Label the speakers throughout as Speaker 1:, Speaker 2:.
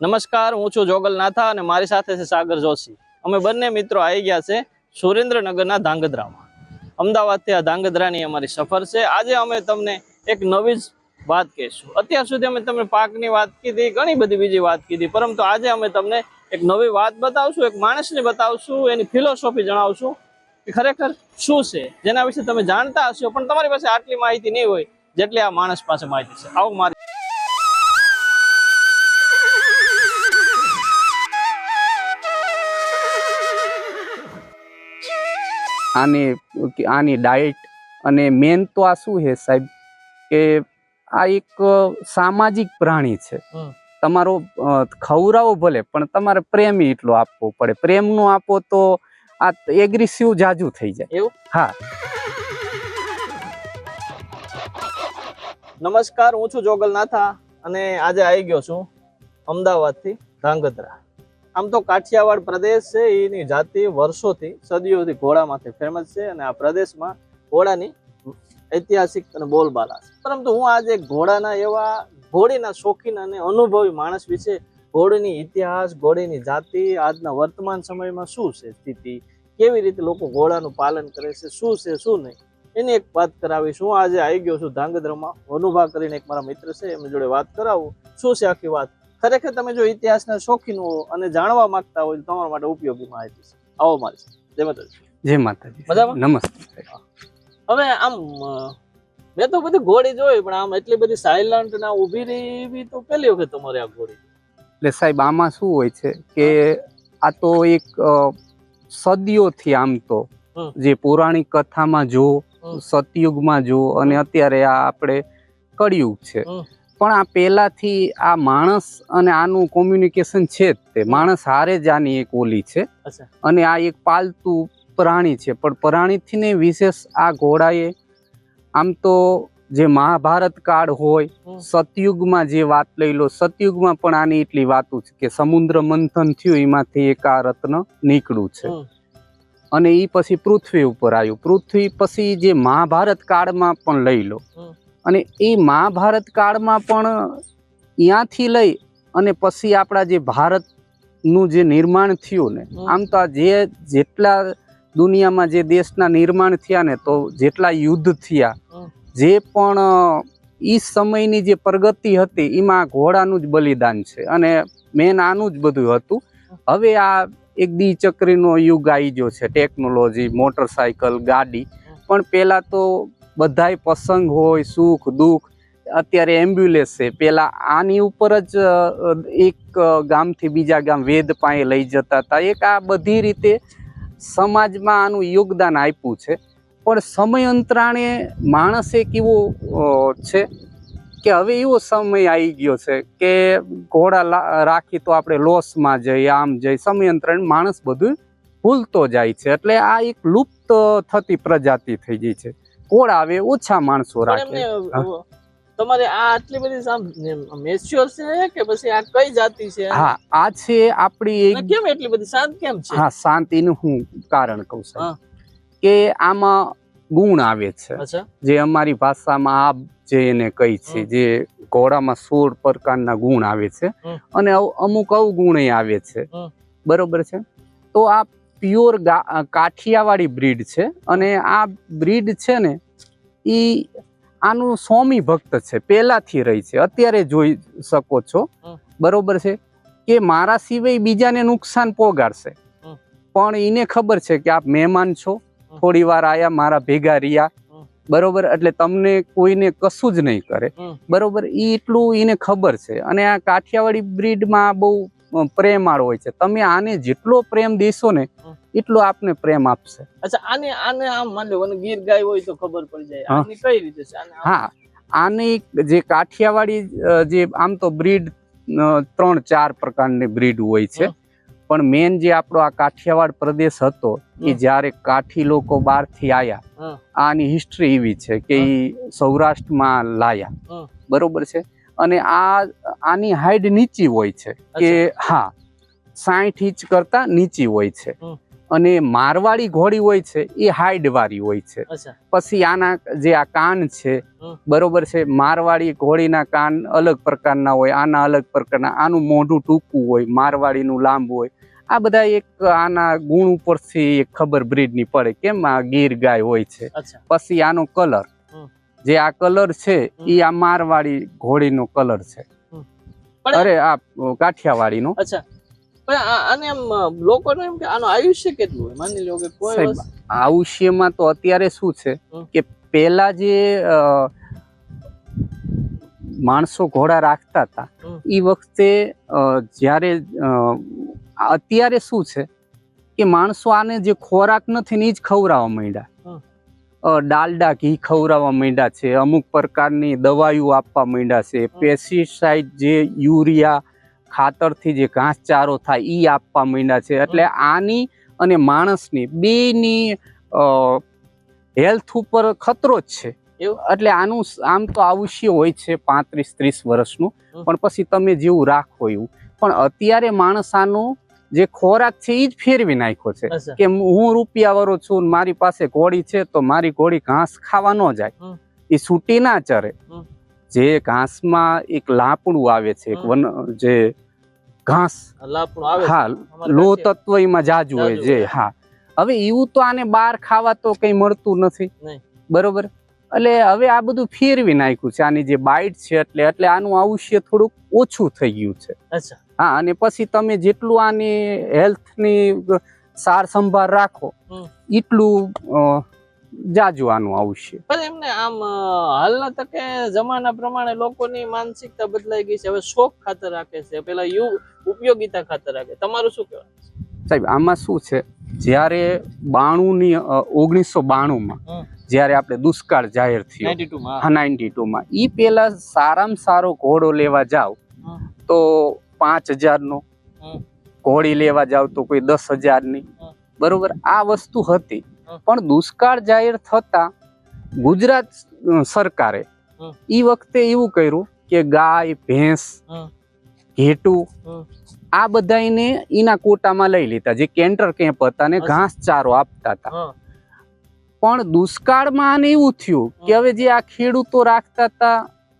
Speaker 1: નમસ્કાર, હું છું જોગલ નાથા અને મારી સાથે છે સાગર જોશી. અમે બંને મિત્રો આવી ગયા છે સુરેન્દ્રનગરના ધાંગધ્રામાં. અમદાવાદથી આ ધાંગધ્રાની અમારી સફર છે. આજે અમે તમને એક નવી જ વાત કહીશું. અત્યાર સુધી અમે તમને પાકની વાત કીધી, ઘણી બધી બીજી વાત કીધી, પરંતુ આજે અમે તમને એક નવી વાત બતાવશું, એક માણસને બતાવશું, એની ફિલોસોફી જણાવશું કે ખરેખર શું છે, જેના વિશે તમે જાણતા હશો, પણ તમારી પાસે આટલી માહિતી નહીં હોય, જેટલી આ માણસ પાસે માહિતી છે. આવું મારી
Speaker 2: આની આની ડાયટ અને મેન તો આ શું છે સાહેબ? કે આ એક સામાજિક પ્રાણી છે. તમારો ખવરાવો ભલે પણ તમારે પ્રેમ એટલો આપવો પડે. પ્રેમનો આપો તો આ એગ્રેસિવ જાજુ થઈ જાય.
Speaker 1: એવું?
Speaker 2: હા.
Speaker 1: નમસ્કાર હું છું જોગલ નાથા અને આજે આવી ગયો છું અમદાવાદથી ધાંગધ્રા. આમ તો કાઠિયાવાડ પ્રદેશ છે, એની જાતિ વર્ષોથી સદીઓથી ઘોડામાંથી ફેમસ છે અને આ પ્રદેશમાં ઘોડાની ઐતિહાસિક અને બોલબાલા છે. પરંતુ હું આજે ઘોડાના એવા, ઘોડીના શોખીન અને અનુભવી માણસ વિશે ઘોડીની ઇતિહાસ, ઘોડીની જાતિ, આજના વર્તમાન સમયમાં શું છે સ્થિતિ, કેવી રીતે લોકો ઘોડાનું પાલન કરે છે, શું છે, શું નહીં, એની એક વાત કરાવીશ. હું આજે આવી ગયો છું ધાંગધ્રામાં અનુભવ કરીને એક મારા મિત્ર છે, એમની જોડે વાત કરાવું. શું છે આખી વાત? ખરેખર તમે જો ઇતિહાસના શોખીન હો અને જાણવા માંગતા હોય તો તમારા માટે ઉપયોગી માહિતી છે. આવો મારી જય માતાજી.
Speaker 2: જય માતાજી.
Speaker 1: મજામાં?
Speaker 2: નમસ્તે.
Speaker 1: હવે આમ મેં તો બધી ઘોડી જોઈ પણ આમ એટલી બધી સાયલન્ટ ના ઊભી રહી તો પહેલી વખત તમારે આ ઘોડી.
Speaker 2: એટલે સાહેબ આમાં શું હોય છે કે આ તો એક સદીઓથી આમ તો જે પૌરાણિક કથામાં જો. સતયુગમાં જો અને અત્યારે આ આપણે કળિયુગ છે. પણ આ પહેલાંથી આ માણસ અને આનું કોમ્યુનિકેશન છે જ તે. માણસ હારે જ આની એક ઓલી છે. અને આ એક પાલતુ પ્રાણી છે. પણ પ્રાણીથી ને વિશેષ આ ઘોડાએ આમ તો જે મહાભારત કાળ હોય સતયુગમાં જે વાત લઈ લો સતયુગમાં પણ આની એટલી વાતો છે કે સમુદ્ર મંથન થયું એમાંથી એક આ રત્ન નીકળ્યું છે. અને એ પછી પૃથ્વી ઉપર આવ્યું. પૃથ્વી પછી જે મહાભારત કાળમાં પણ લઈ લો. અને એ મહાભારત કાળમાં પણ ત્યાંથી લઈ અને પછી આપણા જે ભારતનું જે નિર્માણ થયું ને આમ તો આ જે જેટલા દુનિયામાં જે દેશના નિર્માણ થયા ને તો જેટલા યુદ્ધ થયા જે પણ એ સમયની જે પ્રગતિ હતી એમાં ઘોડાનું જ બલિદાન છે. અને મેન આનું જ બધું હતું. હવે આ એક દ્વિચક્રીનો યુગ આવી ગયો છે ટેકનોલોજી મોટરસાયકલ ગાડી. પણ પહેલાં તો બધાય પ્રસંગ હોય, સુખ, દુઃખ, અત્યારે એમ્બ્યુલન્સ છે. પહેલાં આની ઉપર જ એક ગામથી બીજા ગામ વેદ પાસે લઈ જતા હતા. એક આ બધી રીતે સમાજમાં આનું યોગદાન આપ્યું છે. પણ સમય અંતરાણે માણસ એક એવો છે કે હવે એવો સમય આવી ગયો છે કે ઘોડા રાખી તો આપણે લોસમાં જઈએ, આમ જઈએ. સમયંતરણ માણસ બધું ભૂલતો જાય છે. એટલે આ એક લુપ્ત થતી પ્રજાતિ થઈ ગઈ છે. ઘોડા આવે ઓછા માણસો રાખે.
Speaker 1: તમારે આ આટલી બધી મેચ્યોર છે કે પછી આ કઈ જાતિ છે?
Speaker 2: હા આ છે આપણી
Speaker 1: કેમ એટલી બધી શાંત કેમ છે?
Speaker 2: હા શાંતિનું હું કારણ કહું છું કે આમાં ગુણ આવે છે. જે અમારી ભાષામાં આબ જે એને કહી છે જે ઘોડામાં સોળ પ્રકારના ગુણ આવે છે. અને અવ- અમુક અવગુણ આવે છે. બરોબર છે? તો આ પ્યોર કાઠિયાવાડી બ્રીડ છે અને આ બ્રીડ છે ને એ આનું સ્વામી ભક્ત છે પહેલાથી રહી છે. અત્યારે જોઈ શકો છો. બરોબર છે? કે મારા સિવાય બીજાને નુકસાન પોગાડશે. પણ એને ખબર છે કે આપ મહેમાન છો. થોડી વાર આયા મારા ભેગા રહ્યા. બરોબર? એટલે તમને કોઈને કશું જ નહીં કરે. બરોબર? એ એટલું એને ખબર છે. અને આ કાઠિયાવાડી બ્રીડમાં બહુ પ્રેમાળ હોય છે. તમે આને જેટલો પ્રેમ દેશો ને એટલો આપને પ્રેમ આપશે.
Speaker 1: અચ્છા આને આને આમ માની લો ગીર ગાય હોય તો ખબર પડી જાય. આની કઈ રીતે છે?
Speaker 2: હા. આની જે કાઠિયાવાડી જે આમ તો બ્રીડ ત્રણ ચાર પ્રકારની બ્રીડ હોય છે. પણ મેન જે આપણો આ કાઠિયાવાડ પ્રદેશ હતો એ. જ્યારે કાઠી લોકો બહારથી આયા આની હિસ્ટ્રી એવી છે કે એ સૌરાષ્ટ્રમાં લાયા. બરોબર છે? અને આ આની હાઈટ નીચી હોય છે કે હા સાઠ ઇંચ કરતા નીચી હોય છે. અને મારવાડી ઘોડી હોય છે એ હાઈડ વાળી હોય છે. પછી આના જે આ કાન છે બરોબર છે મારવાડી ઘોડીના કાન અલગ પ્રકારના હોય આના અલગ પ્રકારના આનું મોઢું ટૂંકું હોય મારવાડીનું લાંબુ હોય આ બધા એક આના ગુણ ઉપરથી એક ખબર બ્રીડની પડે કેમ આ ગીર ગાય હોય છે. પછી આનો કલર. જે આ કલર છે એ આ મારવાડી ઘોડીનો કલર છે. અરે આ કાઠિયાવાડીનો
Speaker 1: અચ્છા. પણ એમ લોકોને એમ કે આનું આયુષ્ય કેટલું હોય? માની લો કે કોઈ
Speaker 2: આયુષ્યમાં તો અત્યારે શું છે કે પેલા જે માણસો ઘોડા રાખતા હતા. એ વખતે જ્યારે અત્યારે શું છે કે માણસો આને જે ખોરાક નથી ને એ જ ખવડાવવા માંડ્યા. ડાલડા ઘી ખવડાવવા માંડ્યા છે. અમુક પ્રકારની દવાઈઓ આપવા માંડ્યા છે. પેસ્ટિસાઇડ જે યુરિયા ખાતરથી જે ઘાસચારો થાય એ આપવા માંડ્યા છે. એટલે આની અને માણસની બેની હેલ્થ ઉપર ખતરો જ છે. એટલે આનું આમ તો આયુષ્ય હોય છે પાંત્રીસ ત્રીસ વર્ષનું. પણ પછી તમે જેવું રાખો એવું. પણ અત્યારે માણસ આનું જે ખોરાક છે એ જ ફેરવી નાખ્યો છે. કે હું રૂપિયા વાળો છું મારી પાસે ઘોડી છે તો મારી ઘોડી ઘાસ ખાવા ન જાય. એ છૂટી ના ચરે. જે ઘાસમાં એક લાપડું આવે છે એક વન જે ઘાસ. હા
Speaker 1: લોહ
Speaker 2: લો તત્વ એમાં જાજુ હોય જે હા. હવે એવું તો આને બહાર ખાવા તો કઈ મળતું નથી. બરોબર? એટલે હવે આ બધું ફેરવી નાખ્યું છે. આની જે બાઇટ છે એટલે એટલે આનું આયુષ્ય થોડુંક ઓછું થઈ ગયું છે.
Speaker 1: અચ્છા.
Speaker 2: હા અને પછી તમે જેટલું આની હેલ્થની સાર સંભાળ રાખો એટલું જાજવાનું જાજુ આનું આયુષ્ય
Speaker 1: પણ એમને આમ હાલના તકે જમાના પ્રમાણે લોકોની માનસિકતા બદલાઈ ગઈ છે. હવે શોખ ખાતર રાખે છે. પેલા યુ ઉપયોગિતા ખાતર રાખે. તમારું શું કહેવાય
Speaker 2: સાહેબ આમાં શું છે? જ્યારે બાણુંની ઓગણીસો બાણુંમાં જ્યારે આપણે દુષ્કાળ જાહેર થયો
Speaker 1: નાઇન્ટી
Speaker 2: ટુમાં. એ પેલા સારામાં સારો ઘોડો લેવા જાવ તો પાંચ હજારનો.
Speaker 1: નો
Speaker 2: ઘોડી લેવા જાવ તો કોઈ દસ હજારની. બરોબર આ વસ્તુ હતી. પણ દુષ્કાળ જાહેર થતા ગુજરાત સરકારે. એ વખતે એવું કર્યું કે ગાય ભેંસ ઘેટું. આ બધાને એના કોટામાં લઈ લીધા. જે કેન્ટર કેમ્પ હતા ને
Speaker 1: ઘાસ
Speaker 2: ઘાસચારો આપતા હતા. પણ દુષ્કાળમાં આને એવું થયું કે હવે જે આ ખેડૂતો રાખતા હતા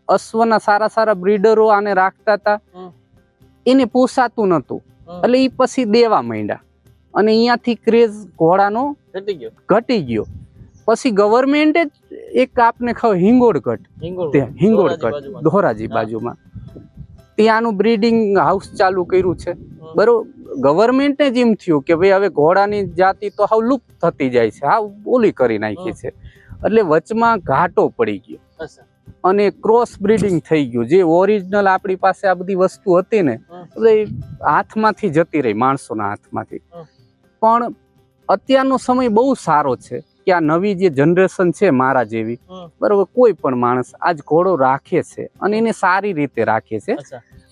Speaker 2: અશ્વના સારા સારા બ્રીડરો આને રાખતા હતા. એને પોસાતું નતું એટલે એ પછી દેવા માંડ્યા. અને અહીંયાથી ક્રેઝ ઘોડાનો
Speaker 1: ઘટી ગયો.
Speaker 2: ઘટી ગયો. પછી ગવર્મેન્ટે જ એક આપને ખબર હિંગોળગઢ. હિંગોળગઢ. ધોરાજી બાજુમાં. ત્યાંનું બ્રીડિંગ હાઉસ ચાલુ કર્યું છે. બરોબર? ગવર્મેન્ટને જ એમ થયું કે ભાઈ હવે ઘોડાની જાતિ તો હાવ લુપ્ત થતી જાય છે. હાવ ઓલી કરી નાખી છે. એટલે વચમાં ઘાટો પડી ગયો. અને ક્રોસ બ્રીડિંગ થઈ ગયું. જે ઓરિજિનલ આપણી પાસે આ બધી વસ્તુ હતી ને
Speaker 1: હમ.
Speaker 2: હાથમાંથી જતી રહી માણસોના હાથમાંથી. પણ અત્યારનો સમય બહુ સારો છે કે આ નવી જે જનરેશન છે મારા જેવી. બરોબર કોઈ પણ માણસ આજ ઘોડો રાખે છે અને એને સારી રીતે રાખે છે.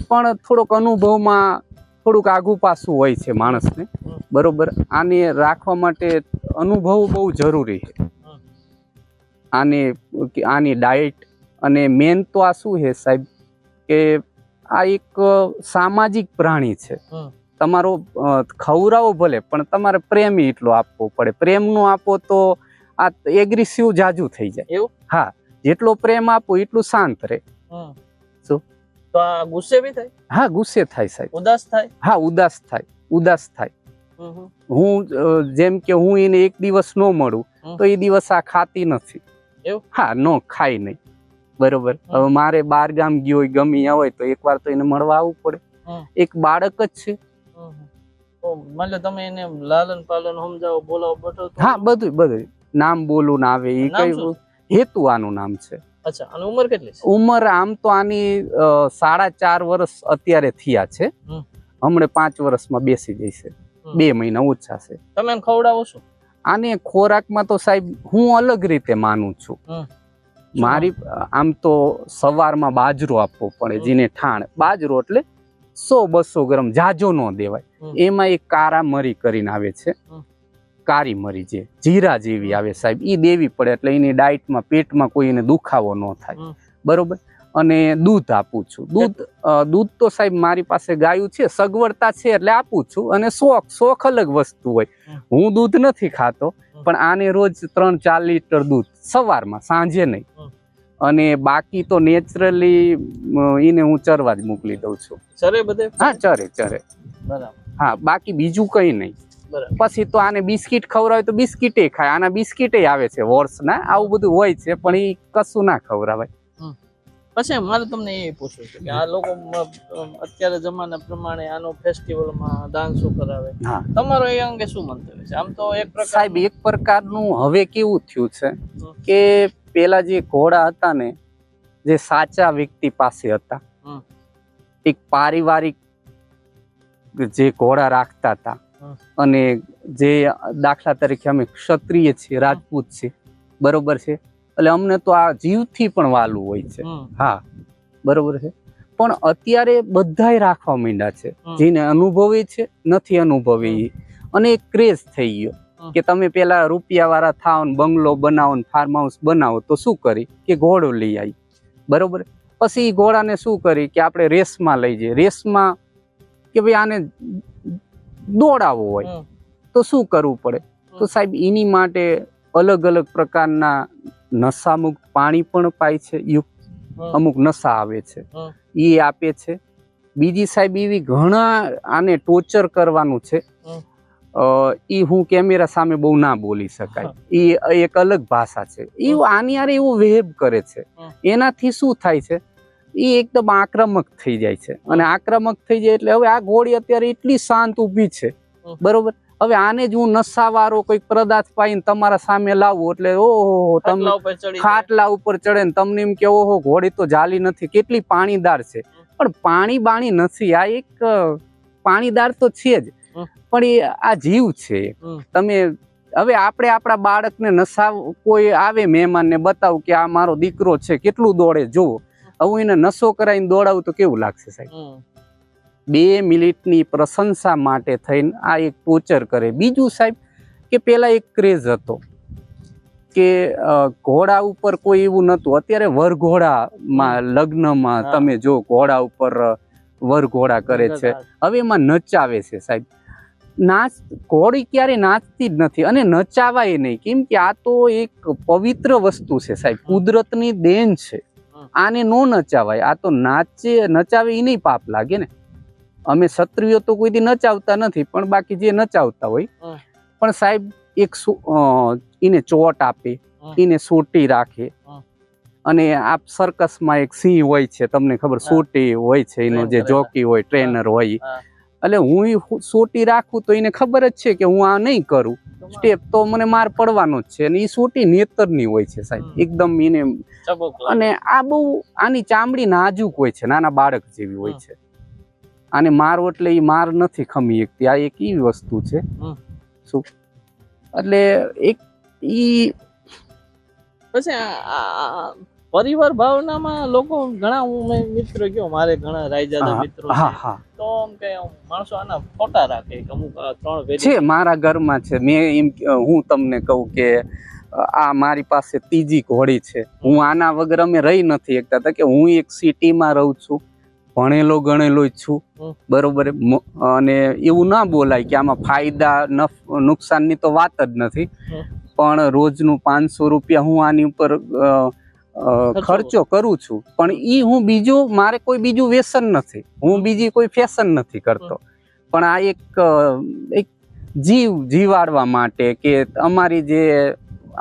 Speaker 2: પણ થોડોક અનુભવમાં થોડુંક આઘું પાછું હોય છે માણસને બરોબર? આને રાખવા માટે અનુભવ બહુ જરૂરી છે. આને આની ડાયટ અને મેન તો આ શું છે સાહેબ? કે આ એક સામાજિક પ્રાણી છે. તમારો ખવરાવો ભલે પણ તમારે પ્રેમી એટલો આપવો પડે. પ્રેમનો આપો તો આ એગ્રેસિવ જાજુ થઈ જાય.
Speaker 1: એવું?
Speaker 2: હા જેટલો પ્રેમ આપો એટલું શાંત રહે. શું?
Speaker 1: તો આ ગુસ્સે બી થાય?
Speaker 2: હા ગુસ્સે થાય સાહેબ.
Speaker 1: ઉદાસ થાય?
Speaker 2: હા ઉદાસ થાય ઉદાસ થાય. હું જેમ કે હું એને એક દિવસ ન મળું તો એ દિવસ આ ખાતી નથી. હા નો ખાય નહીં. બરોબર? હવે મારે બાર ગામ ગયો હોય ગમી હોય તો એકવાર તો એને મળવા આવવું પડે. એક બાળક જ છે.
Speaker 1: લો તમે એને લાલન પાલન સમજાવો બોલાવો બટો
Speaker 2: હા બધું બધું નામ બોલું ના આવે એ કઈ હેતુ આનું નામ છે.
Speaker 1: અચ્છા અને ઉંમર કેટલી છે?
Speaker 2: ઉંમર આમ તો આની સાડા ચાર વર્ષ અત્યારે થયા છે.
Speaker 1: હમ.
Speaker 2: હમણે પાંચ વર્ષમાં બેસી જશે બે મહિના ઓછા છે.
Speaker 1: તમે ખવડાવો છો?
Speaker 2: આને ખોરાકમાં તો સાહેબ હું અલગ રીતે માનું છું. મારી આમ તો સવારમાં બાજરો આપવો પડે જેને ઠાણ. બાજરો એટલે સો બસો ગ્રામ જાજો ન દેવાય. એમાં એક કારા મરી કરીને આવે છે. કારી મરી જે જીરા જેવી આવે સાહેબ. એ દેવી પડે એટલે એની ડાયટમાં પેટમાં કોઈ એને દુખાવો ન થાય. બરોબર? અને દૂધ આપું છું. દૂધ દૂધ તો સાહેબ મારી પાસે ગાયું છે સગવડતા છે એટલે આપું છું અને શોખ શોખ અલગ વસ્તુ હોય. હું દૂધ નથી ખાતો પણ આને રોજ ત્રણ ચાર લીટર દૂધ સવારમાં સાંજે નહીં. અને બાકી તો નેચરલી એને હું ચરવા જ મોકલી દઉં છું.
Speaker 1: ચરે બધે?
Speaker 2: હા ચરે ચરે.
Speaker 1: બરાબર.
Speaker 2: હા બાકી બીજું કંઈ નહીં. પછી તો આને બિસ્કિટ ખવડાવે તો બિસ્કિટે ખાય. આના બિસ્કિટે આવે છે વર્ષના આવું બધું હોય છે પણ એ કશું ના ખવડાવાય.
Speaker 1: પછી મારે તમને એ પૂછવું છે કે આ લોકો અત્યારે જમાના પ્રમાણે આનો ફેસ્ટિવલમાં શું કરાવે? તમારો એ અંગે શું મંતવ્ય છે? આમ તો એક
Speaker 2: સાહેબ એક પ્રકારનું હવે કેવું થયું છે કે પેલા જે ઘોડા હતા ને જે સાચા વ્યક્તિ પાસે હતા એક પારિવારિક જે ઘોડા રાખતા હતા અને જે દાખલા તરીકે અમે ક્ષત્રિય છીએ રાજપૂત છે બરોબર છે? એટલે અમને તો આ જીવથી પણ વાલું હોય છે. હા બરોબર છે? પણ અત્યારે બધાય રાખવા માંડ્યા છે. જેને અનુભવી છે નથી અનુભવી. અને એક ક્રેઝ થઈ ગયો કે તમે પેલા રૂપિયા વાળા થાવ ને બંગલો બનાવો ને ફાર્મ હાઉસ બનાવો તો શું કરી? કે ઘોડો લઈ આવી. બરોબર? પછી એ ઘોડાને શું કરી કે આપણે રેસમાં લઈ જઈએ. રેસમાં કે ભાઈ આને દોડાવવો હોય. તો શું કરવું પડે? તો સાહેબ એની માટે અલગ અલગ પ્રકારના નશામુક્ત પાણી પણ પાય છે યુક્ત અમુક નશા આવે છે. એ આપે છે. બીજી સાહેબ એવી ઘણા આને ટોર્ચર કરવાનું છે. એ હું કેમેરા સામે બહુ ના બોલી શકાય. એ એક અલગ ભાષા છે. એ આની યારે એવું વેહેબ કરે છે. એનાથી શું થાય છે? એ એકદમ આક્રમક થઈ જાય છે. અને આક્રમક થઈ જાય એટલે હવે આ ઘોડી અત્યારે એટલી શાંત ઊભી છે. બરોબર? હવે આને જ હું નશાવાળો કોઈક પદાર્થ પાઈને તમારા સામે લાવું એટલે ઓહો તમને
Speaker 1: ખાટલા ઉપર ચડે
Speaker 2: ને તમને એમ કે ઓહો ઘોડી તો જાલી નથી. કેટલી પાણીદાર છે. પણ પાણી બાણી નથી. આ એક પાણીદાર તો છે જ. પણ એ આ જીવ છે. તમે હવે આપણે આપણા બાળકને નસાવ કોઈ આવે મહેમાનને બતાવું કે આ મારો દીકરો છે કેટલું દોડે? જુઓ. હું એને નશો કરાવીને દોડાવું તો કેવું લાગશે સાહેબ. બે મિનિટની પ્રશંસા માટે થઈને આ એક ટોર્ચર કરે. બીજું સાહેબ કે પહેલાં એક ક્રેઝ હતો કે ઘોડા ઉપર કોઈ એવું નહોતું. અત્યારે વરઘોડામાં લગ્નમાં તમે જો ઘોડા ઉપર વરઘોડા કરે છે. હવે એમાં નચાવે છે સાહેબ. નાચ ઘોડી ક્યારે નાચતી જ નથી અને નચાવાય નહીં. કેમ કે આ તો એક પવિત્ર વસ્તુ છે સાહેબ. કુદરતની દેન છે. આને નો નચાવાય. આ તો નાચે નચાવે એ નહીં પાપ લાગે ને. અમે ક્ષત્રિયો તો કોઈ દી નચાવતા નથી પણ બાકી જે નચાવતા હોય પણ સાહેબ એક એને ચોટ આપે એને સોટી રાખે. અને આ સર્કસમાં એક સિંહ હોય છે તમને ખબર સોટી હોય છે એનો જે જોકી હોય. ટ્રેનર હોય એટલે હું સોટી રાખું તો એને ખબર જ છે કે હું આ નહીં કરું. સ્ટેપ તો મને માર પડવાનો જ છે અને એ સોટી નેતરની હોય છે સાહેબ. એકદમ એને અને આ બહુ આની ચામડી નાજુક હોય છે નાના બાળક જેવી હોય છે. આને મારો એટલે એ માર નથી ખમી એકતી આ એક એવી વસ્તુ છે. શું? એટલે એક ઈ
Speaker 1: પછી પરિવાર ભાવનામાં લોકો ઘણા હું મેં મિત્ર ગયો મારે ઘણા રાયજાદા મિત્રો
Speaker 2: હા હા.
Speaker 1: તો આમ કે માણસો આના ફોટા રાખે અમુક ત્રણ
Speaker 2: છે મારા ઘરમાં છે. મેં એમ હું તમને કહું કે આ મારી પાસે ત્રીજી ઘોડી છે. હું આના વગર અમે રહી નથી એકતા કે હું એક સિટીમાં રહું છું. ભણેલો ગણેલો જ છું. બરોબર. અને એવું ના બોલાય કે આમાં ફાયદા નુકસાનની તો વાત જ નથી. પણ રોજનું પાંચસો રૂપિયા હું આની ઉપર ખર્ચો. કરું છું. પણ એ હું બીજું મારે કોઈ બીજું વ્યસન નથી. હું બીજી કોઈ ફેશન નથી કરતો. પણ આ એક એક જીવ જીવાડવા માટે કે અમારી જે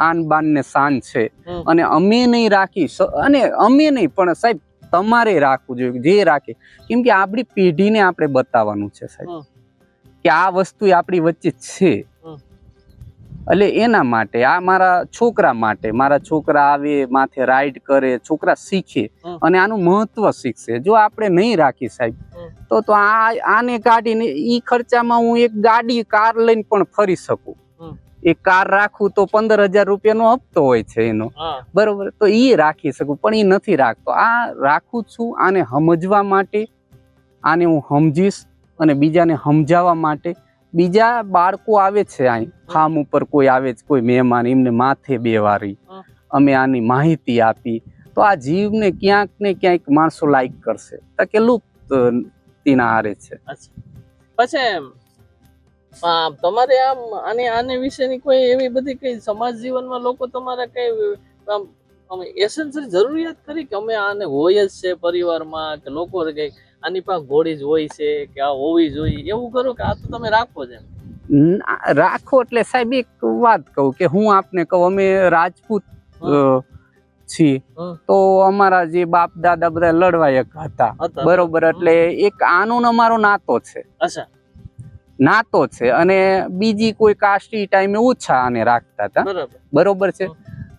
Speaker 2: આન બાન ને શાન છે અને અમે નહીં રાખી અને અમે નહીં પણ સાહેબ તમારે રાખવું જોઈએ જે રાખે. કેમ કે આપણી પેઢીને આપણે બતાવવાનું છે સાહેબ. કે આ વસ્તુ આપણી વચ્ચે છે. એટલે એના માટે આ મારા છોકરા માટે મારા છોકરા આવે માથે રાઈડ કરે છોકરા શીખે અને આનું મહત્વ શીખશે. જો આપણે નહીં રાખી સાહેબ તો તો આ આને કાઢીને ઈ ખર્ચામાં હું એક ગાડી કાર લઈને પણ ફરી શકું. એક કાર રાખું તો પંદર હજાર રૂપિયાનો હપ્તો હોય છે એનો. બરોબર? તો એ રાખી શકું પણ એ નથી રાખતો. આ રાખું છું આને સમજવા માટે આને હું સમજીશ અને બીજાને સમજાવવા માટે. બીજા બાળકો આવે છે અહીં ફાર્મ ઉપર કોઈ આવે છે કોઈ મહેમાન એમને માથે બેવારી.
Speaker 1: વારી
Speaker 2: અમે આની માહિતી આપી. તો આ જીવને ક્યાંક ને ક્યાંક માણસો લાઈક કરશે. તો કે લુપ્ત તીના હારે છે.
Speaker 1: પછી તમારે આમ આને આને વિશેની કોઈ એવી બધી કઈ સમાજ જીવનમાં લોકો તમારા કઈ આમ અમે એસેન્શિયલ જરૂરિયાત કરી કે અમે આને હોય જ છે પરિવારમાં કે લોકો કઈ આની પાસે ઘોડી જ હોય છે કે આ હોવી જોઈએ એવું કરો કે આ તો તમે રાખો છે
Speaker 2: ના, રાખો એટલે સાહેબ એક વાત કહું કે હું આપને કહું અમે રાજપૂત છીએ. તો અમારા જે બાપ દાદા બધા લડવાયક હતા. બરોબર એટલે એક આનું અમારો નાતો છે.
Speaker 1: અચ્છા.
Speaker 2: નાતો છે અને બીજી કોઈ કાસ્ટ ટાઈમે ઓછા આને રાખતા હતા.
Speaker 1: બરોબર.
Speaker 2: છે?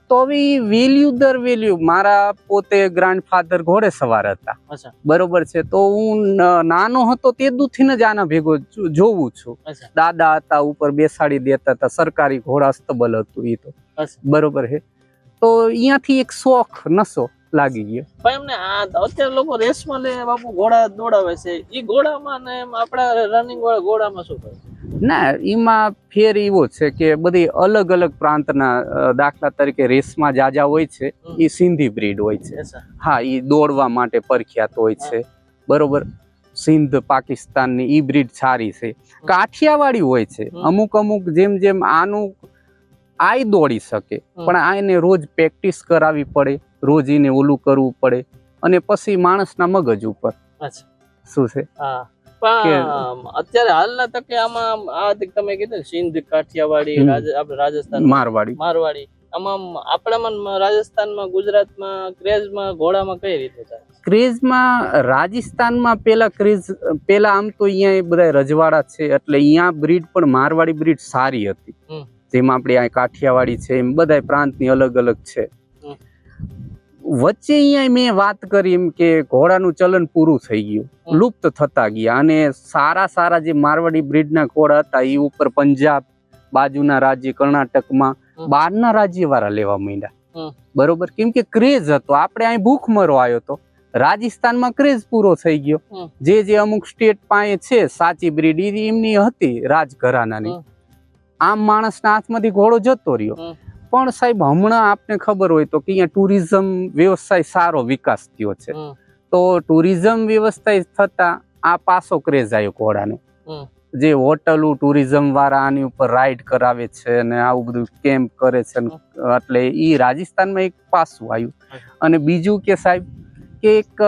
Speaker 2: તો હવે વેલ્યુ દર વેલ્યુ મારા પોતે ગ્રાન્ડફાધર ઘોડે સવાર હતા. બરોબર છે? તો હું નાનો હતો તે દુથી જ આના ભેગો જોઉં છું. દાદા હતા ઉપર બેસાડી દેતા હતા સરકારી ઘોડા અસ્તબલ હતું એ તો. બરોબર છે? તો અહીંયાથી એક શોખ નશો. લાગી ગયો.
Speaker 1: પણ એમને આ અત્યારે લોકો રેસમાં લે બાપુ ઘોડા દોડાવે છે. ઈ ઘોડામાં ને એમ આપણા રનિંગ વાળા ઘોડામાં શું કરે?
Speaker 2: ના એમાં ફેર એવો છે કે બધી અલગ અલગ પ્રાંતના દાખલા તરીકે રેસમાં જાજા હોય છે એ સિંધી બ્રીડ હોય છે. હા એ દોડવા માટે પ્રખ્યાત હોય છે. બરોબર? સિંધ પાકિસ્તાનની ઈ બ્રીડ સારી છે. કાઠિયાવાડી હોય છે. અમુક અમુક જેમ જેમ આનું આય દોડી શકે. પણ આ એને રોજ પ્રેક્ટિસ કરાવવી પડે. રોજ એને ઓલું કરવું પડે અને પછી માણસના મગજ ઉપર. શું છે?
Speaker 1: અત્યારે હાલના તકે આમાં આ તમે કીધું સિંધ કાઠિયાવાડી આપણે રાજસ્થાન
Speaker 2: મારવાડી.
Speaker 1: મારવાડી. આમાં આપણામાં રાજસ્થાનમાં ગુજરાતમાં ક્રેઝમાં ઘોડામાં કઈ રીતે થાય?
Speaker 2: ક્રેઝમાં રાજસ્થાનમાં પેલા ક્રેઝ પેલા આમ તો અહીંયા બધા રજવાડા છે એટલે અહીંયા બ્રીડ પણ મારવાડી બ્રીડ સારી હતી. જેમાં આપણે આ કાઠિયાવાડી છે એમ બધા પ્રાંતની અલગ અલગ છે. વચ્ચે અહીંયા મેં વાત કરી એમ કે ઘોડાનું ચલન પૂરું થઈ ગયું. લુપ્ત થતા ગયા અને સારા સારા જે મારવાડી બ્રીડના ઘોડા હતા એ ઉપર પંજાબ બાજુના રાજ્ય કર્ણાટકમાં. બહારના રાજ્ય વાળા લેવા માંડ્યા. બરોબર? કેમ કે ક્રેઝ હતો. આપણે અહીં ભૂખમરો આવ્યો હતો રાજસ્થાનમાં ક્રેઝ પૂરો થઈ ગયો. જે જે અમુક સ્ટેટ પાસે છે સાચી બ્રીડ એમની હતી રાજઘરાનાની. આમ માણસના હાથમાંથી ઘોડો જતો રહ્યો. પણ સાહેબ હમણાં આપને ખબર હોય તો કે અહીંયા ટુરિઝમ વ્યવસાય સારો વિકાસ થયો છે. તો ટુરિઝમ વ્યવસાય થતા આ પાસો ક્રેઝ આવ્યો ઘોડાનો. જે હોટલો ટુરિઝમ વાળા આની ઉપર રાઈડ કરાવે છે અને આવું બધું કેમ્પ કરે છે એટલે એ રાજસ્થાનમાં એક પાસું આવ્યું. અને બીજું કે સાહેબ કે એક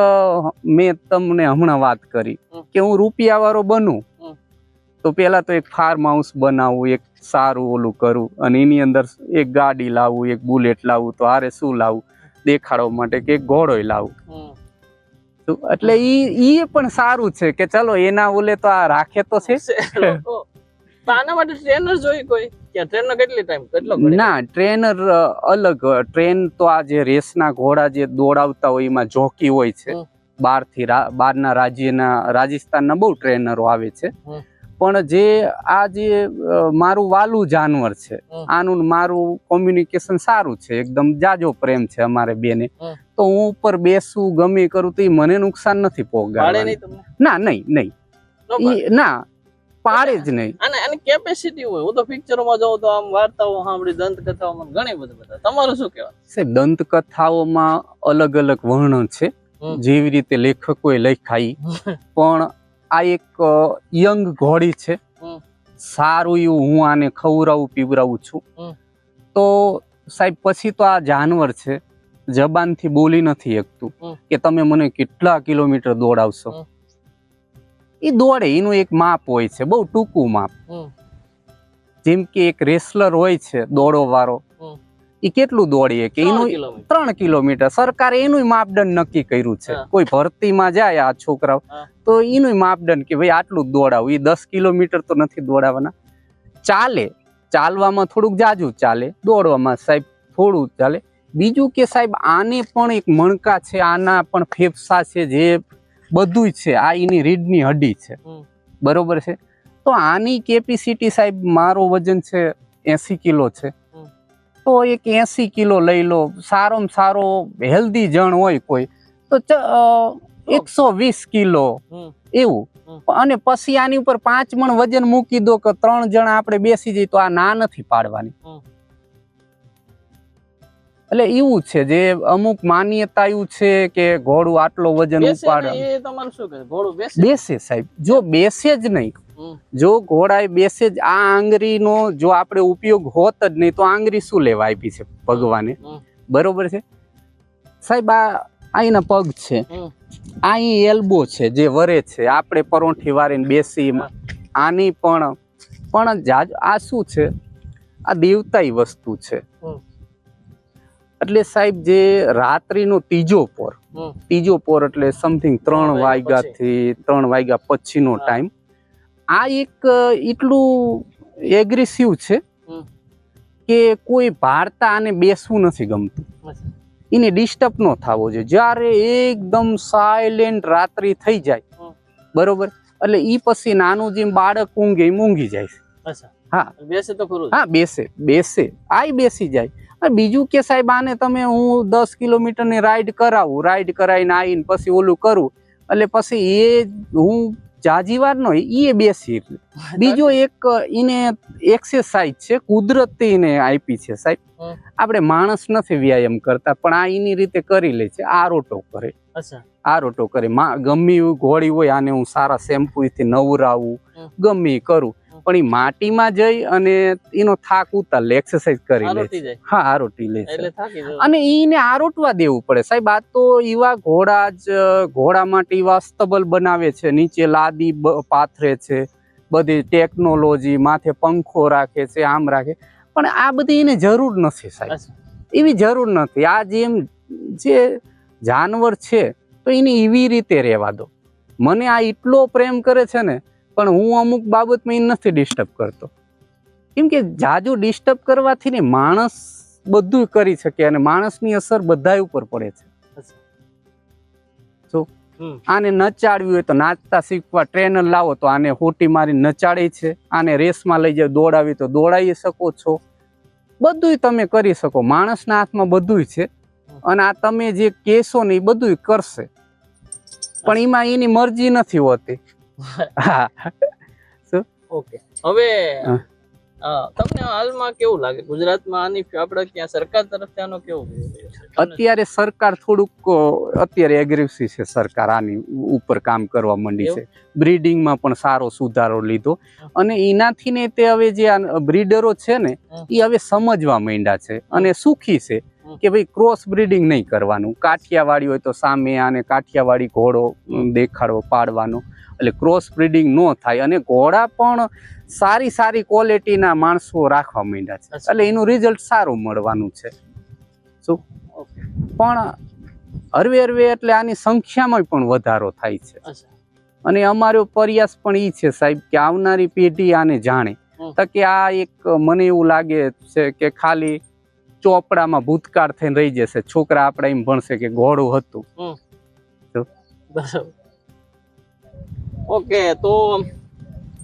Speaker 2: મેં તમને હમણાં વાત કરી કે હું રૂપિયા વાળો બનું. તો પેલા તો એક ફાર્મ હાઉસ બનાવવું એક સારું ઓલું કરું અને એની અંદર એક ગાડી લાવવું એક બુલેટ લાવવું તો આરે શું લાવવું? દેખાડવા માટે કે એક ઘોડોય લાવવું. તો એટલે એ એ પણ સારું છે કે ચલો એના ઓલે તો આ રાખે તો છે.
Speaker 1: આના માટે ટ્રેનર જોઈ કોઈ? ટ્રેનર કેટલી ટાઈમ કેટલો
Speaker 2: ના ટ્રેનર અલગ ટ્રેન તો આ જે રેસના ઘોડા જે દોડાવતા હોય એમાં જોકી હોય છે. બારથી બારના રાજ્યના રાજસ્થાનના બહુ ટ્રેનરો આવે છે. પણ જે આ જે મારું વાલું જાનવર છે આનું મારું કોમ્યુનિકેશન સારું છે એકદમ જાજો પ્રેમ છે અમારે બેને. તો હું ઉપર બેસું ગમે કરું તો એ મને નુકસાન નથી
Speaker 1: પહોંચાડે
Speaker 2: ના નહીં નહીં.
Speaker 1: ના પાડે?
Speaker 2: જ નહીં.
Speaker 1: અને એની કેપેસિટી હોય. હું તો પિક્ચરોમાં જોઉં તો આમ વાર્તાઓ સાંભળી દંતકથાઓમાં ઘણી બધી બધા તમારું શું કહેવાય
Speaker 2: સાહેબ દંતકથાઓમાં અલગ અલગ વર્ણન છે. જેવી રીતે લેખકોએ લખાઈ પણ આ એક યંગ ઘોડી છે. સારું એવું હું આને ખવડાવું પીવરાવું છું. તો સાહેબ પછી તો આ જાનવર છે. જબાનથી બોલી નથી શકતું કે તમે મને કેટલા કિલોમીટર દોડાવશો. એ દોડે એનું એક માપ હોય છે બહુ ટૂંકું માપ. જેમ કે એક રેસલર હોય છે દોડો વાળો. એ કેટલું દોડીએ કે એનું ત્રણ કિલોમીટર. સરકારે એનું માપદંડ નક્કી કર્યું છે. કોઈ ભરતીમાં જાય આ છોકરાઓ તો એનું માપદંડ કે ભાઈ આટલું દોડાવું. એ દસ કિલોમીટર તો નથી દોડાવવાના ચાલે. ચાલવામાં થોડુંક જાજુ ચાલે. દોડવામાં સાહેબ થોડું ચાલે. બીજું કે સાહેબ આને પણ એક મણકા છે આના પણ ફેફસા છે જે બધું છે આ એની રીડની હડી છે. બરોબર છે? તો આની કેપેસિટી સાહેબ મારો વજન છે એસી કિલો છે. તો એક એસી કિલો લઈ લો. સારોમાં સારો હેલ્ધી જણ હોય કોઈ. તો એકસો વીસ કિલો. એવું. અને પછી આની ઉપર પાંચ મણ વજન મૂકી દો કે ત્રણ જણા આપણે બેસી જઈએ તો આ ના નથી પાડવાની. એટલે એવું છે જે અમુક માન્યતા એવું છે કે ઘોડું આટલો વજન ઉપાડે.
Speaker 1: ઘોડું બેસે?
Speaker 2: સાહેબ. જો બેસે જ નહીં. જો ઘોડાએ બેસે જ આ આંગળીનો જો આપણે ઉપયોગ હોત જ નહીં તો આંગળી શું લેવા આપી છે ભગવાને. બરોબર છે? સાહેબ આ અહીંના પગ છે. અહીં એલ્બો છે જે વરે છે. આપણે પરોઠી વારીને બેસી આની પણ પણ આ શું છે? આ દેવતાઈ વસ્તુ છે. એટલે સાહેબ જે રાત્રિનો ત્રીજો પોર ત્રીજો પોર એટલે સમથિંગ ત્રણ
Speaker 1: ત્રણ વાગ્યા
Speaker 2: વાગ્યાથી ત્રણ વાગ્યા પછીનો ટાઈમ આ એક એટલું એગ્રેસિવ છે કે કોઈ ભારતા આને બેસવું નથી ગમતું. એને ડિસ્ટર્બ ન થવો જોઈએ. જ્યારે એકદમ સાયલેન્ટ રાત્રિ થઈ જાય બરોબર? એટલે ઈ પછી નાનું જેમ બાળક ઊંઘે ઊંઘી જાય હા.
Speaker 1: બેસે તો ખરું
Speaker 2: હા બેસે બેસે. આય બેસી જાય. બીજું કે સાહેબ આને તમે હું દસ કિલોમીટરની રાઈડ કરાવું રાઈડ કરાવીને આવીને પછી ઓલું કરું. એટલે પછી એ હું જાજીવાર નો એ બેસી બીજો એક એને એક્સરસાઇઝ છે કુદરતી એને આપી છે સાહેબ. આપણે માણસ નથી વ્યાયામ કરતા પણ આ એની રીતે કરી લે છે આરોટો કરે. આરોટો કરે. માં ગમે એવું ઘોડી હોય આને હું સારા શેમ્પૂથી નવરાવું
Speaker 1: હમ.
Speaker 2: ગમે કરું. પણ એ માટીમાં જઈ અને એનો થાક ઉતાર એક્સરસાઇઝ કરી લે હા આરોટી લે. અને એને આરોટવા દેવું પડે. સાહેબ આ તો એવા ઘોડા જ ઘોડા માટે એવા સ્તબલ બનાવે છે. નીચે લાદી પાથરે છે. બધી ટેકનોલોજી માથે પંખો રાખે છે આમ રાખે. પણ આ બધી એને જરૂર નથી સાહેબ. એવી જરૂર નથી. આ જેમ જે જાનવર છે તો એને એવી રીતે રહેવા દો. મને આ એટલો પ્રેમ કરે છે ને પણ હું અમુક બાબતમાં એને નથી ડિસ્ટર્બ કરતો. કેમ કે જાજુ ડિસ્ટર્બ કરવાથી ને માણસ બધું કરી શકે અને માણસની અસર બધા ઉપર પડે છે.
Speaker 1: જો
Speaker 2: આને નચાડવી હોય તો નાચતા શીખવા ટ્રેનર લાવો તો આને હોટી મારી નચાડે છે. આને રેસમાં લઈ જાય દોડાવી તો દોડાવી શકો છો. બધુંય તમે કરી શકો. માણસના હાથમાં બધુંય છે અને આ તમે જે કહેશો ને એ બધુંય કરશે. પણ એમાં એની મરજી નથી હોતી. હા.
Speaker 1: ઓકે. હવે તમને હાલમાં કેવું લાગે? ગુજરાતમાં આની આપણે ક્યાં સરકાર તરફથી આનો કેવું
Speaker 2: અત્યારે સરકાર થોડુંક અત્યારે એગ્રેસિવ છે સરકાર આની ઉપર કામ કરવા માંડી છે. બ્રીડિંગમાં પણ સારો સુધારો લીધો. અને એનાથી ને તે હવે જે બ્રીડરો છે ને એ હવે સમજવા માંડ્યા છે અને સુખી છે. કે ભાઈ ક્રોસ બ્રીડિંગ નહીં કરવાનું. કાઠિયાવાડી હોય તો સામે આને કાઠિયાવાડી ઘોડો દેખાડો દેખાડવો પાડવાનો. એટલે ક્રોસ બ્રીડિંગ ન થાય અને ઘોડા પણ સારી સારી ક્વોલિટીના માણસો રાખવા માંડ્યા છે. એટલે એનું રિઝલ્ટ સારું મળવાનું છે. શું? પણ હરવે હરવે એટલે આની સંખ્યામાં પણ વધારો થાય છે. અને અમારો પ્રયાસ પણ એ છે સાહેબ કે આવનારી પેઢી આને જાણે. તો કે આ એક મને એવું લાગે છે કે ખાલી ચોપડામાં ભૂતકાળ થઈને રહી જશે. છોકરા આપણે એમ ભણશે કે ઘોડું હતું.
Speaker 1: ઓકે તો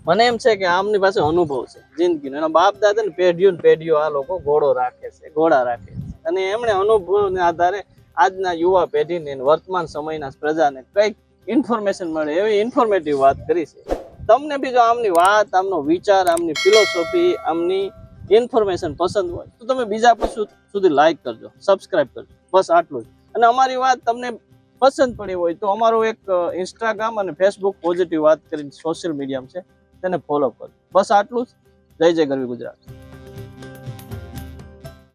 Speaker 1: મને એમ છે કે આમની પાસે અનુભવ છે જિંદગીનો. એના બાપ દાદા ને પેઢીઓ ને પેઢીઓ આ લોકો ઘોડો રાખે છે ઘોડા રાખે છે. અને એમણે અનુભવને આધારે આજના યુવા પેઢીને વર્તમાન સમયના પ્રજાને કંઈક ઇન્ફોર્મેશન મળે એવી ઇન્ફોર્મેટિવ વાત કરી છે. તમને બી જો આમની વાત આમનો વિચાર આમની ફિલોસોફી આમની ઇન્ફોર્મેશન પસંદ હોય, તો તમે બીજા પશુ સુધી લાઈક કરજો સબસ્ક્રાઇબ કરજો. બસ આટલું જ. અને અમારી વાત તમને પસંદ પડી હોય તો અમારું એક ઇન્સ્ટાગ્રામ અને ફેસબુક પોઝિટિવ વાત કરીને સોશિયલ મીડિયામાં છે, તેને ફોલો કરજો. બસ આટલું જ. જય જય ગરવી ગુજરાત.